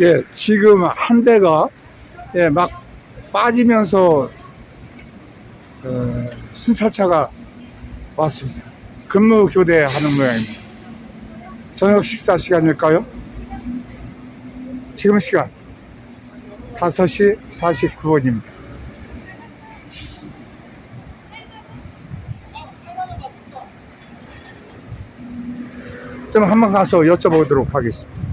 예, 지금 한 대가 예, 막 빠지면서 어, 순찰차가 왔습니다. 근무 교대하는 모양입니다. 저녁 식사 시간일까요? 지금 시간 5시 49분입니다. 좀 한번 가서 여쭤보도록 하겠습니다.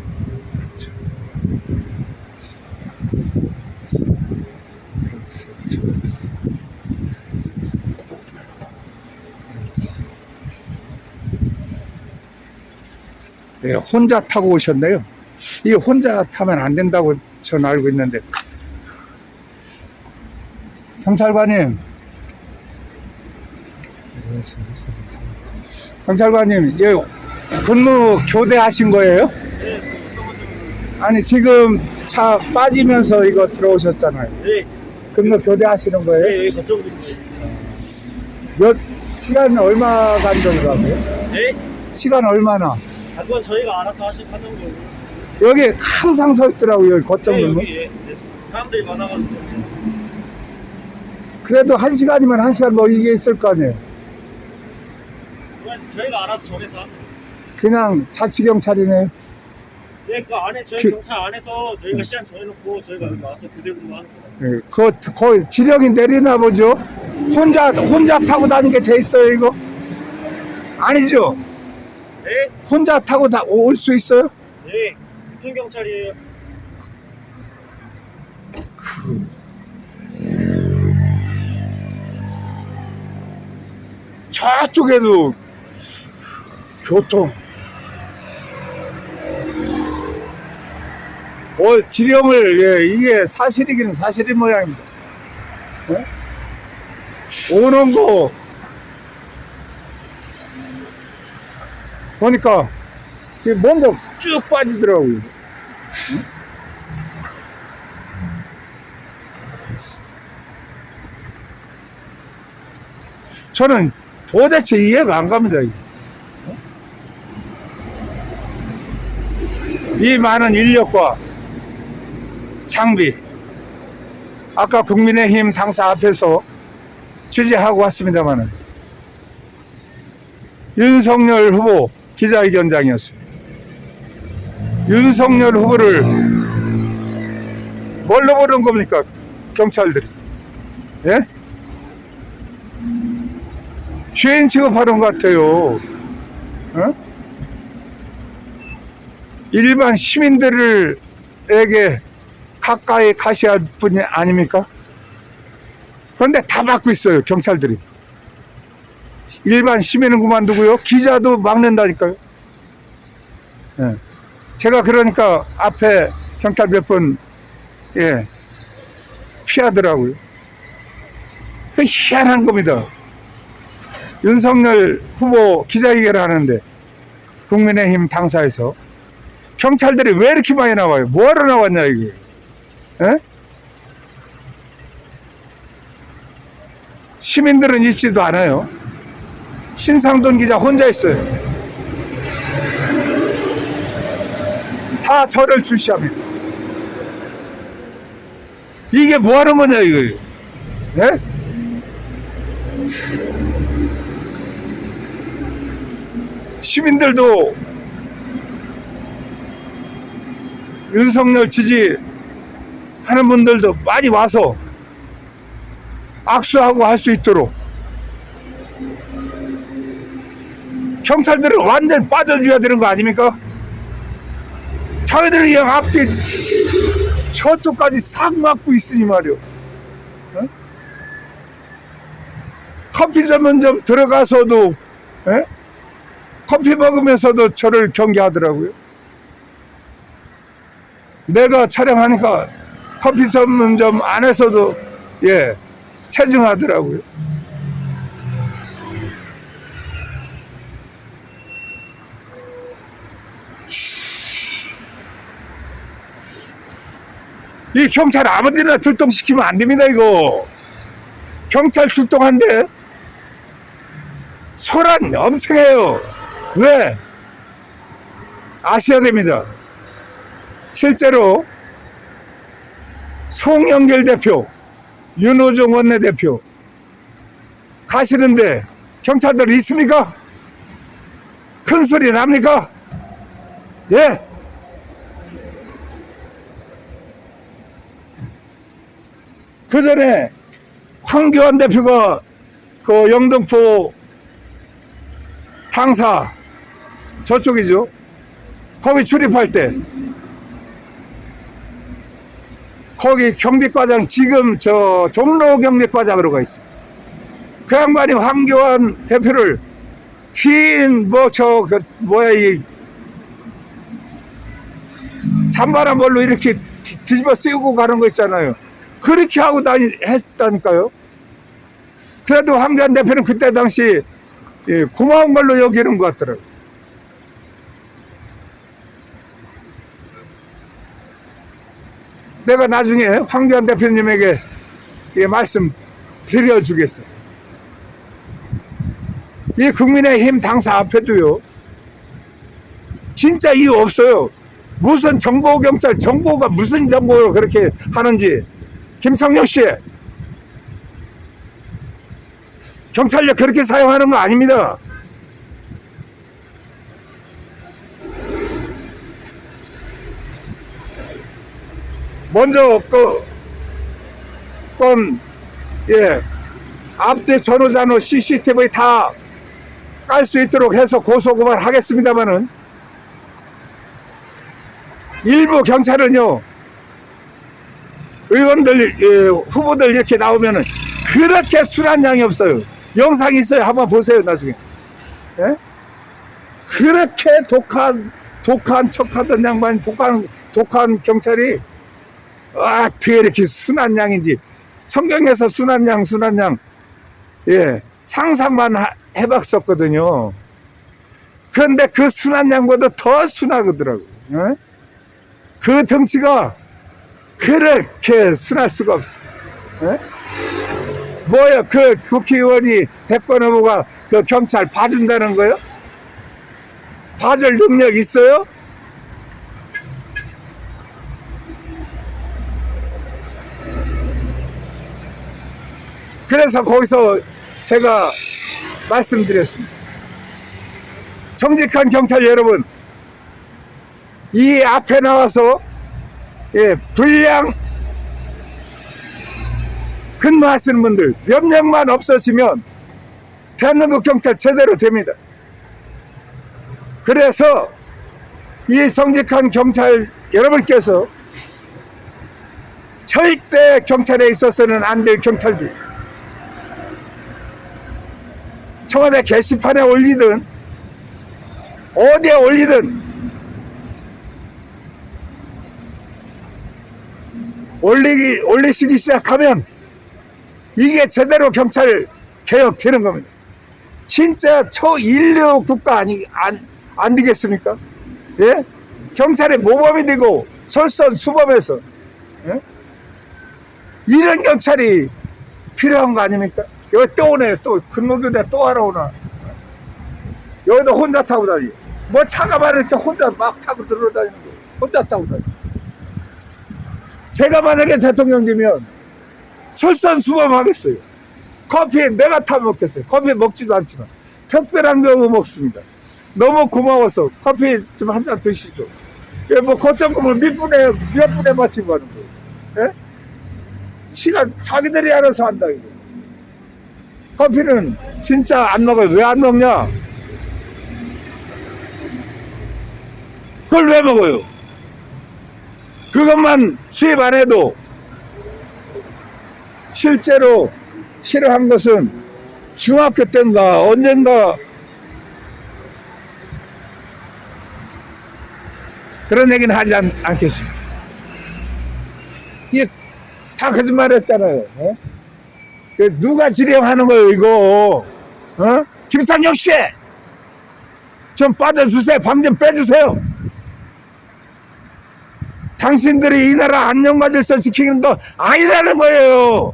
네, 혼자 타고 오셨네요. 이 혼자 타면 안 된다고 저는 알고 있는데. 경찰관님. 경찰관님, 예, 근무 교대하신 거예요? 아니, 지금 차 빠지면서 이거 들어오셨잖아요. 네, 근무 교대하시는 거예요? 네, 그쪽으로. 몇 시간 얼마 간 정도 하고요? 네, 시간 얼마나? 아, 그건 저희가 알아서 하실 하는 거고. 여기 항상 서 있더라고요, 여기 거점 네, 근무. 여기 예, 네, 사람들이 많아가지고. 그래도 한 시간이면 한 시간 뭐 이게 있을 거 아니에요. 그건 저희가 알아서 정해서. 합니다. 그냥 자치 경찰이네. 네, 그 안에 저희 그- 경찰 안에서 저희가 시간 정해놓고 저희가 여기 와서 교대 근무하는 거예요. 예, 그, 그 지력이 내리나 보죠? 혼자, 혼자 타고 다니게 돼 있어요, 이거? 아니죠? 네, 혼자 타고 다 올 수 있어요? 네, 교통 경찰이에요. 저쪽에도 교통. 어, 지령을, 예, 이게 사실이기는 사실인 모양입니다. 예? 오는 거, 보니까, 뭔가 쭉 빠지더라고요. 응? 저는 도대체 이해가 안 갑니다. 이 많은 인력과 장비, 아까 국민의힘 당사 앞에서 취재하고 왔습니다만은 윤석열 후보 기자회견장이었습니다. 윤석열 후보를 뭘로 보는 겁니까? 경찰들이. 예? 죄인 취급하는 것 같아요. 어? 일반 시민들에게 가까이 가셔야 할 분이 아닙니까? 그런데 다 막고 있어요, 경찰들이. 일반 시민은 그만두고요, 기자도 막는다니까요. 예. 제가 그러니까 앞에 경찰 몇 분, 예, 피하더라고요. 그 희한한 겁니다. 윤석열 후보 기자회견을 하는데 국민의힘 당사에서 경찰들이 왜 이렇게 많이 나와요? 뭐하러 나왔냐 이게? 에? 시민들은 있지도 않아요. 신상돈 기자 혼자 있어요. 다 저를 출시합니다. 이게 뭐하는 거냐 이거? 예? 시민들도 윤석열 지지 하는 분들도 많이 와서 악수하고 할 수 있도록 경찰들은 완전 빠져줘야 되는 거 아닙니까? 자기들이 그냥 앞뒤 저쪽까지 싹 막고 있으니 말이오. 어? 커피 전문점 들어가서도 에? 커피 먹으면서도 저를 경계하더라고요. 내가 촬영하니까 커피 전문점 안에서도 예 체증하더라고요. 이 경찰 아무데나 출동시키면 안 됩니다 이거. 경찰 출동한데 소란 엄청 해요. 왜? 아셔야 됩니다. 실제로 송영길 대표, 윤호중 원내대표 가시는데 경찰들 있습니까? 큰 소리 납니까? 예? 그 전에 황교안 대표가 그 영등포 당사 저쪽이죠. 거기 출입할 때 거기 경비과장 지금 저 종로 경비과장으로 가 있어요. 그 양반이 황교안 대표를 흰뭐저 그 뭐야 이 잔바람 걸로 이렇게 뒤- 뒤집어 쓰고 가는 거 있잖아요. 그렇게 하고 다니 했다니까요. 그래도 황교안 대표는 그때 당시 예, 고마운 걸로 여기는 것 같더라고요. 내가 나중에 황교안 대표님에게 예, 말씀 드려주겠어. 이 국민의힘 당사 앞에도요, 진짜 이유 없어요. 무슨 정보경찰, 정보가 무슨 정보로 그렇게 하는지. 김성령 씨, 경찰력 그렇게 사용하는 거 아닙니다. 먼저 그, 건, 예, 앞뒤 전후잔후 CCTV 다 깔 수 있도록 해서 고소고발 하겠습니다만은 일부 경찰은요 의원들 예, 후보들 이렇게 나오면은 그렇게 순한 양이 없어요 영상 있어요 한번 보세요 나중에 예? 그렇게 독한 독한 척하던 양반 독한 독한 경찰이 아, 어떻게 이렇게 순한 양인지 성경에서 순한 양 순한 양 예, 상상만 하- 해봤었거든요. 그런데 그 순한 양보다 더 순하더라고요. 예? 그 덩치가 그렇게 순할 수가 없어. 예? 뭐야, 그 국회의원이 백번 후보가 그 경찰 봐준다는 거요? 봐줄 능력 있어요? 그래서 거기서 제가 말씀드렸습니다. 정직한 경찰 여러분, 이 앞에 나와서 예, 불량 근무하시는 분들 몇 명만 없어지면 대한민국 경찰 제대로 됩니다. 그래서 이 정직한 경찰 여러분께서 절대 경찰에 있어서는 안 될 경찰들 청와대 게시판에 올리든 어디에 올리든 올리기 올리시기 시작하면 이게 제대로 경찰 개혁 되는 겁니다. 진짜 초인류 국가 아니 안, 안 되겠습니까? 예? 경찰의 모범이 되고 솔선수범해서 예? 이런 경찰이 필요한 거 아닙니까? 여기 또 오네 또 근무교대 또 하러 오나 여기도 혼자 타고 다니 뭐 차가 많으니까 혼자 막 타고 들어다니는 거 혼자 타고 다니 제가 만약에 대통령 되면 솔선수범하겠어요 커피 내가 타 먹겠어요 커피 먹지도 않지만 특별한 경우 먹습니다 너무 고마워서 커피 좀 한 잔 드시죠 예, 뭐 거점금을 몇 분에 몇 분에 마시고 가는 거예요 예? 시간 자기들이 알아서 한다 이거 커피는 진짜 안 먹어요. 왜 안 먹냐? 그걸 왜 먹어요? 그것만 수입 안 해도 실제로 싫어한 것은 중학교 때인가 언젠가 그런 얘기는 하지 않, 않겠습니다. 이게 다 거짓말 했잖아요. 어? 그 누가 지령하는 거예요, 이거? 어? 김상영 씨! 좀 빠져주세요. 밤 좀 빼주세요. 당신들이 이 나라 안녕과 질서 지키는 거 아니라는 거예요.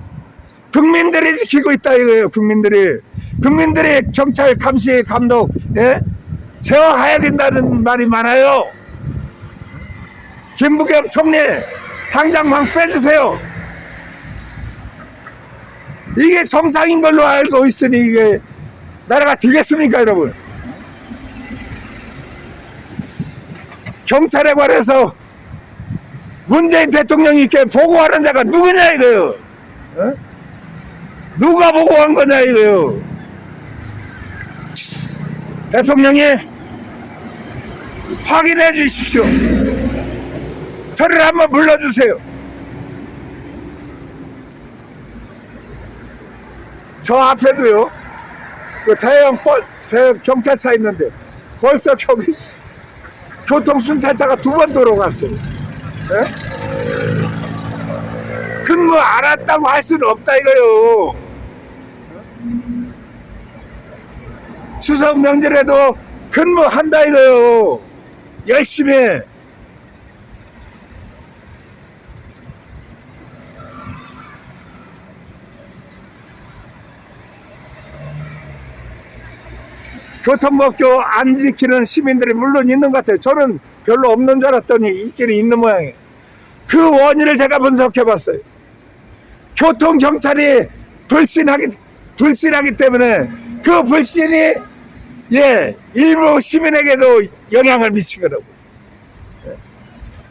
국민들이 지키고 있다 이거예요, 국민들이. 국민들이 경찰 감시 감독, 예? 제어해야 된다는 말이 많아요. 김부겸 총리, 당장 막 빼주세요. 이게 정상인 걸로 알고 있으니 이게 나라가 되겠습니까 여러분 경찰에 관해서 문재인 이렇게 보고하는 자가 누구냐 이거요? 어? 누가 보고한 거냐 이거요? 대통령이 확인해 주십시오. 저를 한번 불러주세요. 저 앞에도요 그 대형 버- 대형 경찰차 있는데 벌써 저기 교통 순찰차가 두 번 돌아갔어요 예? 근무 안 왔다고 할 수는 없다 이거요 추석 명절에도 근무한다 이거요 열심히 교통법규 안 지키는 시민들이 물론 있는 것 같아요. 저는 별로 없는 줄 알았더니 있기는 있는 모양이에요. 그 원인을 제가 분석해 봤어요. 교통 경찰이 불신하기, 불신하기 때문에 그 불신이 예, 일부 시민에게도 영향을 미치거라고.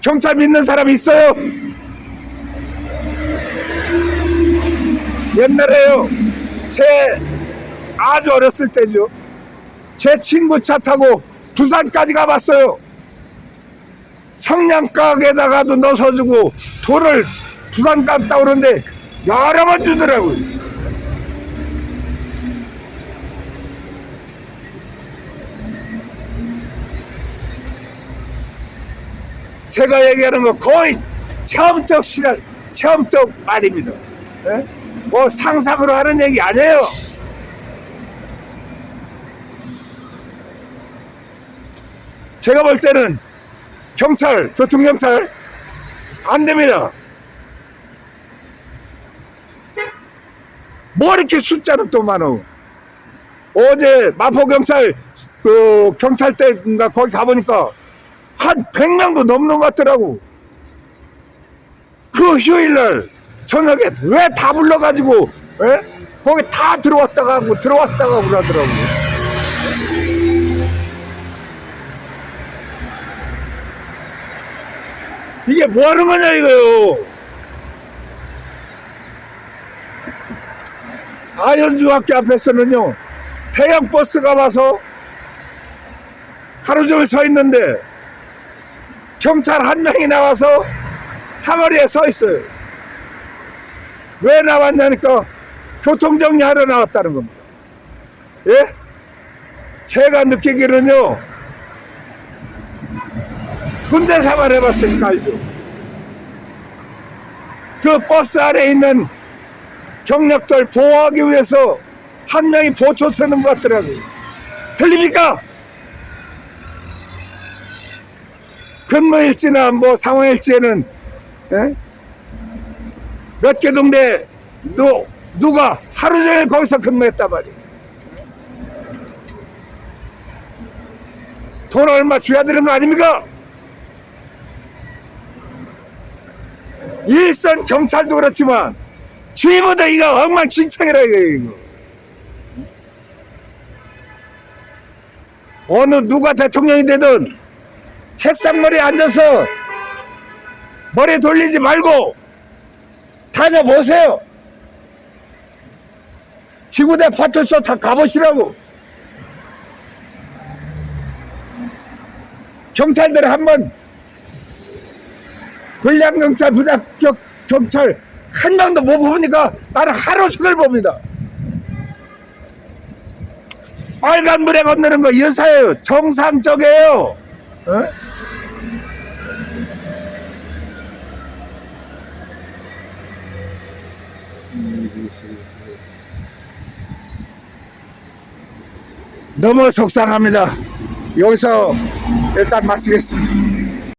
경찰 믿는 사람 있어요? 옛날에요, 제 아주 어렸을 때죠. 제 친구 차 타고 부산까지 가봤어요. 성냥가게다가도 넣어주고 돈을 부산 갔다 오는데 여러 번 주더라고요. 제가 얘기하는 거 거의 체험적 실현, 체험적 말입니다. 예? 뭐 상상으로 하는 얘기 아니에요. 제가 볼 때는 경찰, 교통경찰 안 됩니다. 뭐 이렇게 숫자는 또 많어. 어제 마포경찰 그 경찰대인가 거기 가보니까 한 100명도 넘는 것 같더라고. 그 휴일날 저녁에 왜 다 불러가지고 에? 거기 다 들어왔다가 하고 들어왔다가 그러더라고. 이게 뭐 하는 거냐 이거요. 아현중학교 앞에서는요 대형 버스가 와서 하루 종일 서 있는데 경찰 한 명이 나와서 사거리에 서 있어요. 왜 나왔냐니까 교통정리하러 나왔다는 겁니다. 예? 제가 느끼기는요 군대 생활 해봤으니까 알죠. 그 버스 안에 있는 경력들 보호하기 위해서 한 명이 보초 서는 것 같더라고요. 틀립니까? 근무일지나 뭐 상황일지에는 예? 몇개 동네 누, 누가 하루 종일 거기서 근무했단 말이에요. 돈 얼마 줘야 되는 거 아닙니까? 일선 경찰도 그렇지만 주위보다 이거 엉망진창이라 이거. 어느 누가 대통령이 되든 책상머리에 앉아서 머리 돌리지 말고 다녀보세요. 지구대 파출소 다 가보시라고. 경찰들 한번 불량경찰 부작격 경찰 한 명도 못 보니까 나는 하루 종일 봅니다. 빨간불에 건너는 거 여사예요. 정상적이에요. 어? 너무 속상합니다. 여기서 일단 마치겠습니다.